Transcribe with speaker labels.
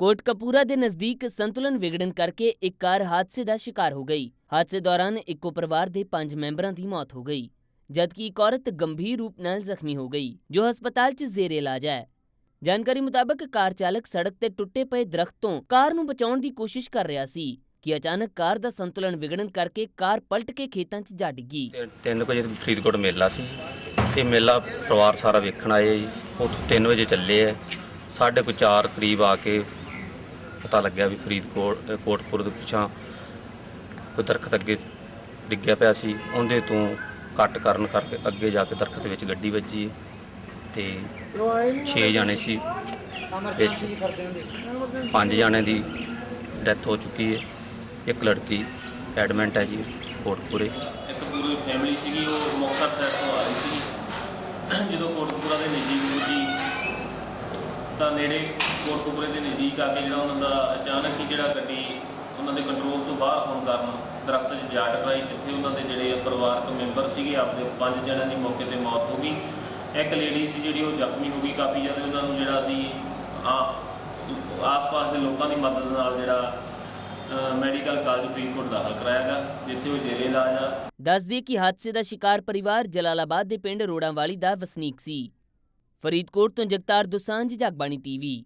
Speaker 1: ਕੋਟਕਪੂਰਾ ਦੇ ਨਜ਼ਦੀਕ ਸੰਤੁਲਨ ਵਿਗੜਨ ਕਰਕੇ ਇੱਕ ਕਾਰ ਹਾਦਸੇ ਦਾ ਸ਼ਿਕਾਰ ਹੋ ਗਈ। ਹਾਦਸੇ ਦੌਰਾਨ ਇੱਕੋ ਪਰਿਵਾਰ ਦੇ 5 ਮੈਂਬਰਾਂ ਦੀ ਮੌਤ ਹੋ ਗਈ, ਜਦਕਿ ਇੱਕ ਔਰਤ ਗੰਭੀਰ ਰੂਪ ਨਾਲ ਜ਼ਖਮੀ ਹੋ ਗਈ, ਜੋ ਹਸਪਤਾਲ 'ਚ ਜ਼ੇਰੇ ਇਲਾਜ ਹੈ। ਜਾਣਕਾਰੀ ਮੁਤਾਬਕ ਕਾਰ ਚਾਲਕ ਸੜਕ ਤੇ ਟੁੱਟੇ ਪਏ ਦਰਖਤ ਤੋਂ ਕਾਰ ਨੂੰ ਬਚਾਉਣ ਦੀ ਕੋਸ਼ਿਸ਼ ਕਰ ਰਿਹਾ ਸੀ ਕਿ ਅਚਾਨਕ ਕਾਰ ਦਾ ਸੰਤੁਲਨ ਵਿਗੜਨ ਕਰਕੇ ਕਾਰ ਪਲਟ ਕੇ ਖੇਤਾਂ 'ਚ ਜਾ ਡਿੱਗੀ।
Speaker 2: ਤੇ ਤਿੰਨ ਕੁ ਵਜੇ ਫਰੀਦਕੋਟ ਮੇਲਾ ਸੀ ਤੇ ਮੇਲਾ ਪਰਿਵਾਰ ਸਾਰਾ ਵੇਖਣ ਆਏ ਜੀ ਉੱਥੋਂ 3 ਵਜੇ ਚੱਲੇ ਆ ਸਾਢੇ ਕੁ ਚਾਰ ਕਰੀਬ ਆ ਕੇ ਪਤਾ ਲੱਗਿਆ ਵੀ ਫਰੀਦਕੋਟ ਕੋਟਪੁਰ ਦੇ ਪਿਛਾਂ ਕੋਈ ਦਰਖਤ ਅੱਗੇ ਡਿੱਗਿਆ ਪਿਆ ਸੀ। ਉਹਦੇ ਤੋਂ ਕੱਟ ਕਰਨ ਕਰਕੇ ਅੱਗੇ ਜਾ ਕੇ ਦਰਖਤ ਵਿੱਚ ਗੱਡੀ ਵੱਜੀ ਤੇ 6 ਜਾਣੇ ਸੀ। ਵਿੱਚ ਪੰਜ ਜਾਣੇ ਦੀ ਡੈਥ ਹੋ ਚੁੱਕੀ ਹੈ। ਇੱਕ ਲੜਕੀ ਐਡਮਿਟ ਹੈ ਜੀ ਕੋਟਪੁਰੇ।
Speaker 3: ਇੱਕ ਪੂਰੀ ਫੈਮਿਲੀ ਸੀਗੀ, ਉਹ ਮੁਕਤਸਰ ਸਾਹਿਬ ਤੋਂ ਆ ਰਹੀ ਸੀਗੀ। ਜਦੋਂ ਕੋਟਕਪੂਰਾ ਦੇ ਨਜ਼ਦੀਕ ਪੁੱਜੀ ਤਾਂ ਨੇੜੇ ਕੋਟਕਪੂਰੇ ਦੇ ਨਜ਼ਦੀਕ ਆ ਕੇ ਜਿਹੜਾ ਉਹਨਾਂ ਦਾ ਅਚਾਨਕ ਹੀ ਜਿਹੜਾ ਗੱਡੀ ਉਹਨਾਂ ਦੇ ਕੰਟਰੋਲ ਤੋਂ ਬਾਹਰ ਹੋਣ ਕਾਰਨ ਦਰਖਤ 'ਚ ਜਾ ਟਕਰਾਈ, ਜਿੱਥੇ ਉਹਨਾਂ ਦੇ ਜਿਹੜੇ ਪਰਿਵਾਰਕ ਮੈਂਬਰ ਸੀਗੇ, ਆਪਦੇ ਪੰਜ ਜਣਿਆਂ ਦੀ ਮੌਕੇ ਤੇ ਮੌਤ ਹੋ ਗਈ। ਇੱਕ ਲੇਡੀ ਸੀ ਜਿਹੜੀ ਉਹ ਜ਼ਖਮੀ ਹੋ ਗਈ ਕਾਫੀ ਜ਼ਿਆਦਾ, ਉਹਨਾਂ ਨੂੰ ਜਿਹੜਾ ਸੀ, ਆ, ਆਸ-ਪਾਸ ਦੇ ਲੋਕਾਂ ਦੀ ਮਦਦ ਨਾਲ ਜਿਹੜਾ ਮੈਡੀਕਲ ਕਾਲਜ ਫਰੀਦਕੋਟ ਦਾਖਲ ਕਰਾਇਆ ਗਿਆ, ਜਿੱਥੇ ਉਹ ਜੇਰੇ ਇਲਾਜ ਆ।
Speaker 1: ਦੱਸਦੀ ਕਿ ਹਾਦਸੇ ਦਾ ਸ਼ਿਕਾਰ ਪਰਿਵਾਰ ਜਲਾਲਾਬਾਦ ਦੇ ਪਿੰਡ ਰੋੜਾਂਵਾਲੀ ਦਾ ਵਸਨੀਕ ਸੀ। ਫਰੀਦਕੋਟ ਤੋਂ ਜਗਤਾਰ ਦੁਸਾਂਝ, ਜਗਬਾਣੀ ਟੀਵੀ।